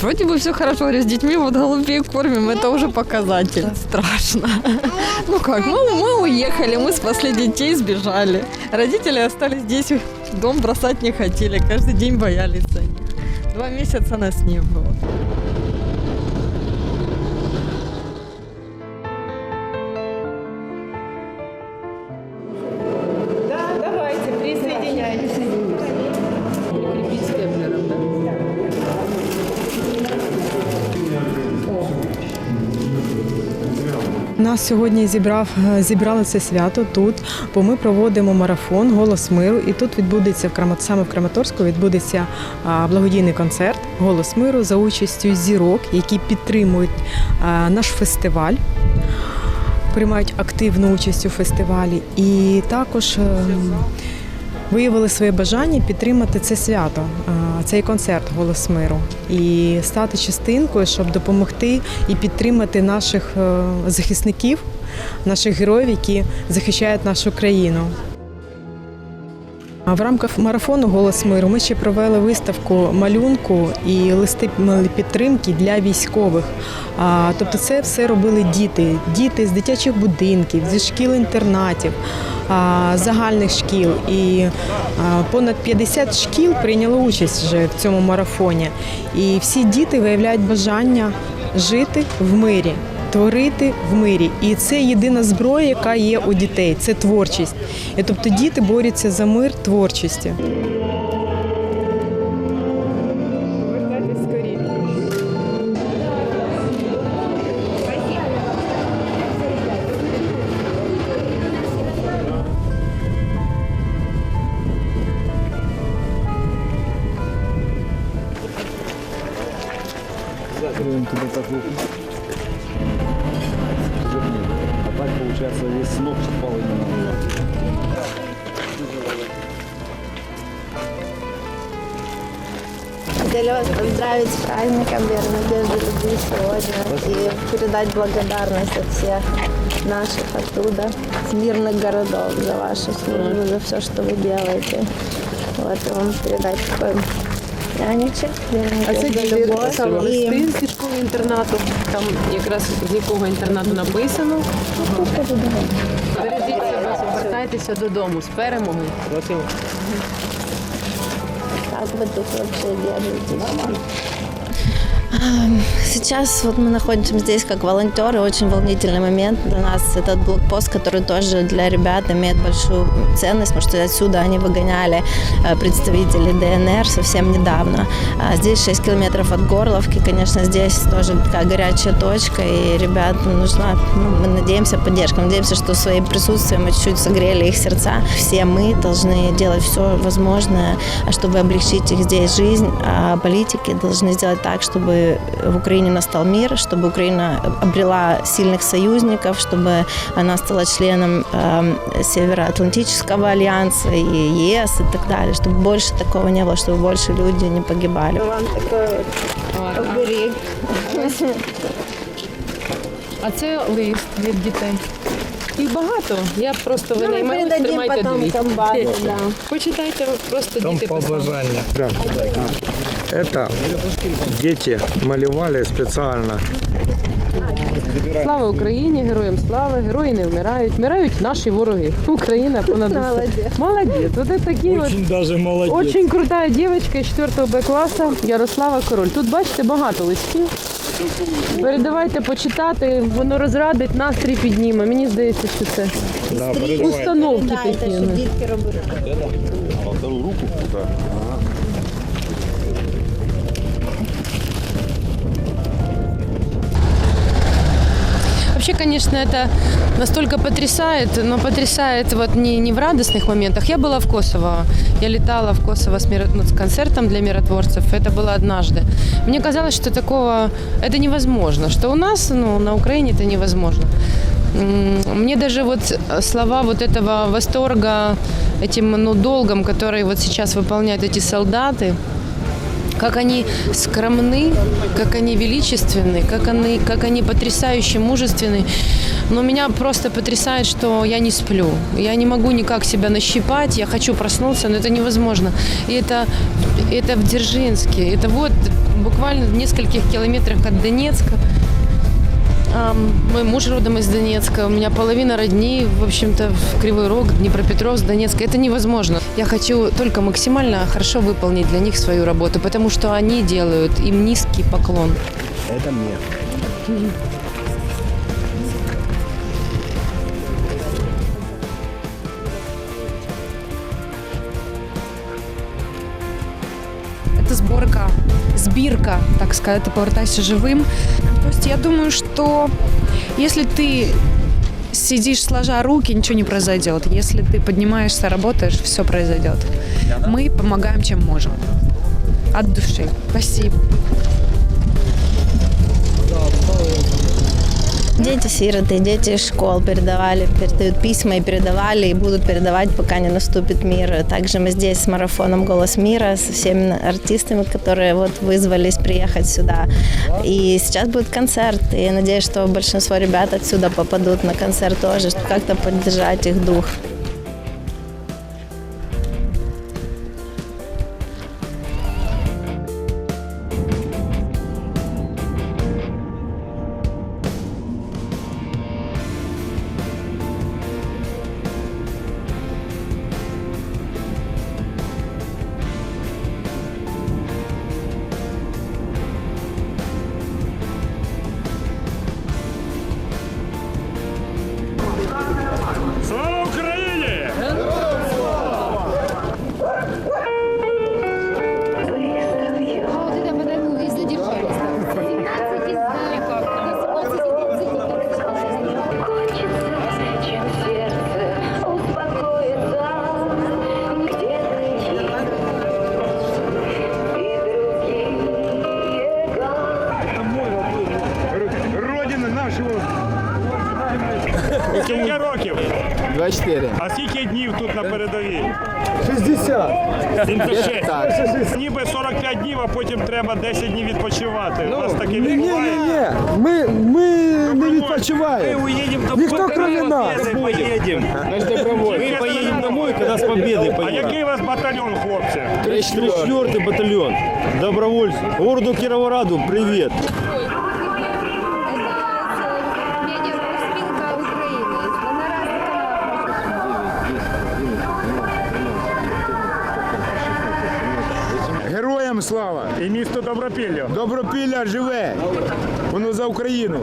вроде бы все хорошо, говорю, с детьми вот голубей кормим, это уже показатель. Страшно. Ну как, мы, мы уехали, мы спасли детей, сбежали. Родители остались здесь, дом бросать не хотели, каждый день боялись за них. Два месяца нас не было. Нас сьогодні зібрав зібрали це свято тут, бо ми проводимо марафон Голос миру. І тут відбудеться в саме в Краматорську відбудеться благодійний концерт Голос миру за участю зірок, які підтримують наш фестиваль. Приймають активну участь у фестивалі і також ем, виявили своє бажання підтримати це свято, цей концерт Голос миру і стати частинкою, щоб допомогти і підтримати наших е, захисників, наших героїв, які захищають нашу країну. В рамках марафону Голос миру ми ще провели виставку малюнку і листи підтримки для військових. Тобто, це все робили діти, діти з дитячих будинків, зі шкіл-інтернатів, а, загальних шкіл. І понад 50 шкіл прийняло участь вже в цьому марафоні. І всі діти виявляють бажання жити в мирі. Творити в мирі, і це єдина зброя, яка є у дітей. Це творчість. І тобто діти борються за мир творчості. Закроем туда так. А так получается весь ног попал именно на лоб. Хотели вас поздравить с праздником Веры Надежды Любви сегодня и передать благодарность от всех наших оттуда, с мирных городов за вашу службу, за все, что вы делаете. Вот и вам передать такой А це діти саме листи зі школи інтернату. Там якраз з якого інтернату написано. Бережіть себе, повертайтеся додому з перемогою. как вы тут вообще держитесь? Сейчас вот мы находимся здесь как волонтеры. Очень волнительный момент для нас. Этот блокпост, который тоже для ребят имеет большую ценность, потому что отсюда они выгоняли э, представителей ДНР совсем недавно. А Здесь 6 километров от Горловки. Конечно, здесь тоже такая горячая точка, и ребятам нужна, ну, мы надеемся, поддержка. Надеемся, что своим присутствием мы чуть-чуть согрели их сердца. Все мы должны делать все возможное, чтобы облегчить их здесь жизнь, а политики должны сделать так, чтобы в Украине настал мир, чтобы Украина обрела сильных союзников, чтобы она стала членом э, Североатлантического альянса и ЕС и так далее, чтобы больше такого не было, чтобы больше люди не погибали. Вам такой оберег. А це лист від дітей. Їх багато. Я просто Ну, мы винаймаю, передадим тримайте потом дві. комбату, да. Почитайте просто Там діти писали. поблажання. Это дети малювали специально. Слава Україні, героям слави, герої не вмирають. Вмирають наші вороги. Україна понад усе. Молодець. Молодець. Вот это такие вот Очень даже молодец. Очень крутая девочка із 4 Б класу Ярослава Король. Тут бачите багато листів. Передавайте почитати, воно розрадить, настрій підніме. Мені здається, що це Да, установки Дайте, такі. щоб ну. дітки робили. Вообще, конечно, это настолько потрясает, но потрясает вот не, не в радостных моментах. Я была в Косово, я летала в Косово с, миро- ну, с концертом для миротворцев, это было однажды. Мне казалось, что такого, это невозможно, что у нас, ну, на Украине это невозможно. М, Мне даже вот слова вот этого восторга этим ну, долгом, который вот сейчас выполняют эти солдаты, как они скромны, как они величественны, как они, как они потрясающе мужественны. Но меня просто потрясает, что я не сплю. Я не могу никак себя нащипать, я хочу проснуться, но это невозможно. И это, это в Дзержинске. Это вот буквально в нескольких километрах от Донецка. Мой муж родом из Донецка, у меня половина родни, в общем-то, в Кривой Рог, Днепропетровск, Донецк. Это невозможно. Я хочу только максимально хорошо выполнить для них свою работу, потому что они делают, им низкий поклон. Это мне. Це зборка, збірка, так сказати, повертайся живим. Тобто я думаю, что если ты сидишь сложа руки, ничего не произойдет. Если ты поднимаешься, работаешь, все произойдет. Мы помогаем, чем можем. От души. Спасибо. Дети-сироты, дети из школ передавали, передают письма и передавали, и будут передавать, пока не наступит мир. Также мы здесь с марафоном «Голос мира», со всеми артистами, которые вот вызвались приехать сюда. И сейчас будет концерт, и я надеюсь, что большинство ребят отсюда попадут на концерт тоже, чтобы как-то поддержать их дух. На передовій? 60. 76. Так. Ніби 45 днів, а потім треба 10 днів відпочивати. У вас таке Ні, ні, ні, відбувається? ні. Ми, ми не відпочиваємо. Ніхто крім нас. поїдемо. Мы поедем домой, когда с победой А поедем. який у вас батальйон, хлопці? 34-й батальон. Добровольцев. Городу Кировораду привет. Героям слава! І місто Добропілля. Добропілля живе! Воно за Україну!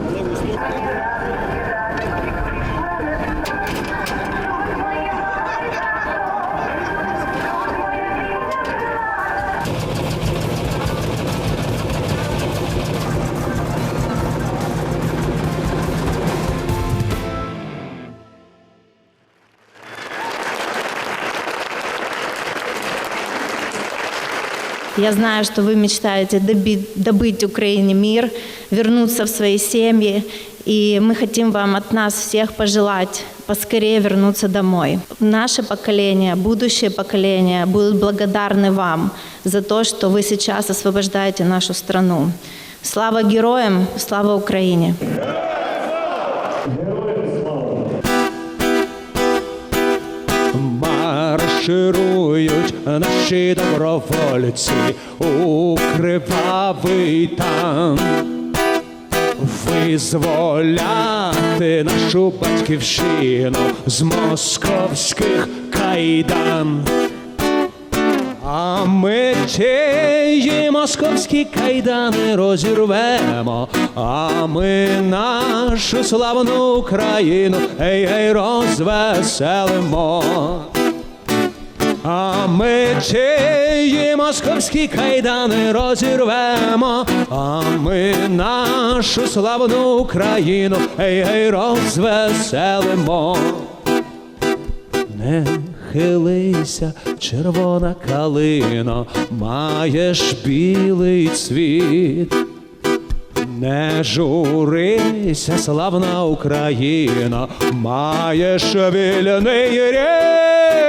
Я знаю, что вы мечтаете доби- добыть Украине мир, вернуться в свои семьи. И мы хотим вам от нас всех пожелать поскорее вернуться домой. Наше поколение, будущее поколение будут благодарны вам за то, что вы сейчас освобождаете нашу страну. Слава героям, слава Украине! Марширують наші добровольці у кривавий там. Визволяти нашу батьківщину з московських кайдан. А ми ті московські кайдани розірвемо, а ми нашу славну Україну ей, ей, розвеселимо. А ми ті московські кайдани розірвемо, а ми нашу славну Україну ей, ей, розвеселимо. Не хилися, червона калино, маєш білий цвіт. Не журися, славна Україна, маєш вільний рід.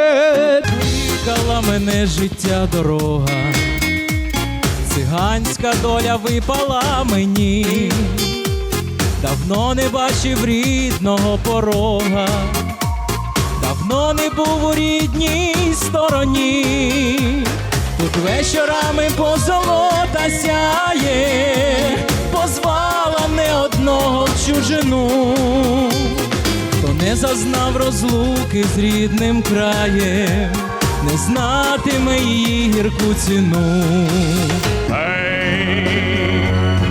Мене життя дорога, циганська доля випала мені, давно не бачив рідного порога, давно не був у рідній стороні, тут вечорами позолота сяє, позвала не одного в чужину, не зазнав розлуки з рідним краєм, не знатиме її гірку ціну. my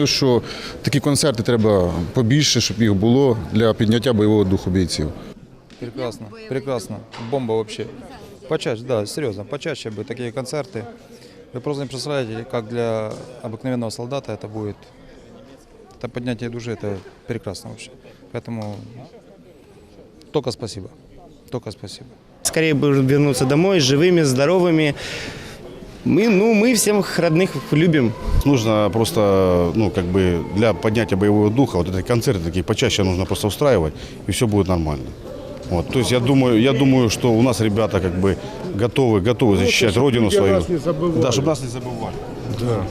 думаю, що такі концерти треба побільше, щоб їх було для підняття бойового духу бійців. Прекрасно, прекрасно. Бомба вообще. Почаще, да, серьезно, почаще бы такие концерты. Вы просто не представляете, как для обыкновенного солдата это будет. Это поднятие души, это прекрасно вообще. Поэтому только спасибо. Только спасибо. Скорее бы вернуться домой живыми, здоровыми. Мы, ну, мы всех родных любим. Нужно просто, ну, как бы для поднятия боевого духа, вот эти концерты такие почаще нужно просто устраивать, и все будет нормально. Вот, то есть я думаю, я думаю, что у нас ребята как бы готовы, готовы защищать родину свою. Да, чтобы нас не забывали. Да.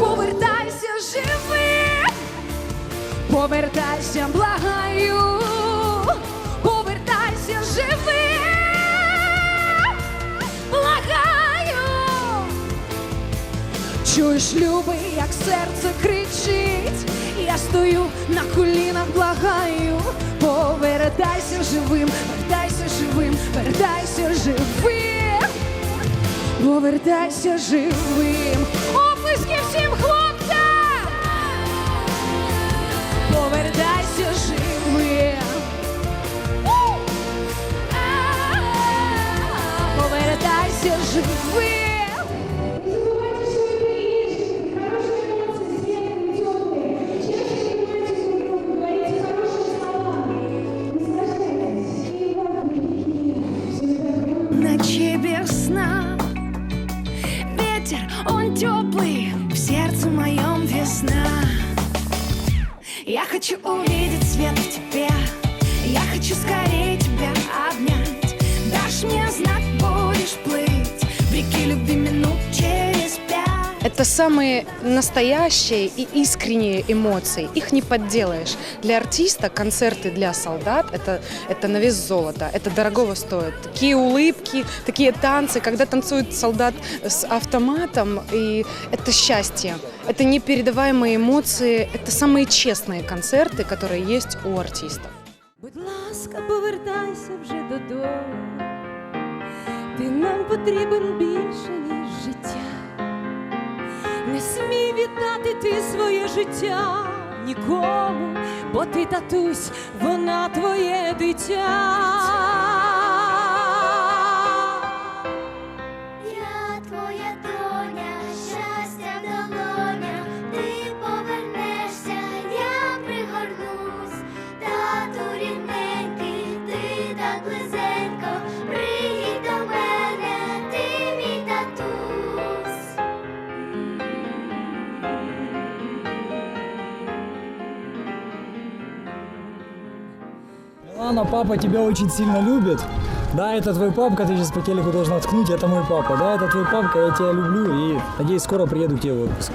Повертайся живим, повертайся, благаю, повертайся живим, благаю. Чуєш, любий, як серце кричить, я стою на колінах, благаю, повертайся живим, вертайся живим, вертайся живим. Повертайся живим. Оплески всім хлопцям! Повертайся живим. Это самые настоящие и искренние эмоции. Их не подделаешь. Для артиста концерты для солдат это, это на вес золота. Это дорогого стоит. Такие улыбки, такие танцы, когда танцует солдат с автоматом, и это счастье. Это непередаваемые эмоции. Это самые честные концерты, которые есть у артистов. Будь ласка, повертайся вже додому. Ти нам потрібен більше, ніж життя. Не смій віддати ти своє життя нікому, бо ти татусь, вона твоє дитя. Милана, папа тебя очень сильно любит. Да, это твой папка, ты сейчас по телеку должна ткнуть, это мой папа. Да, это твой папка, я тебя люблю и надеюсь, скоро приеду к тебе в отпуск.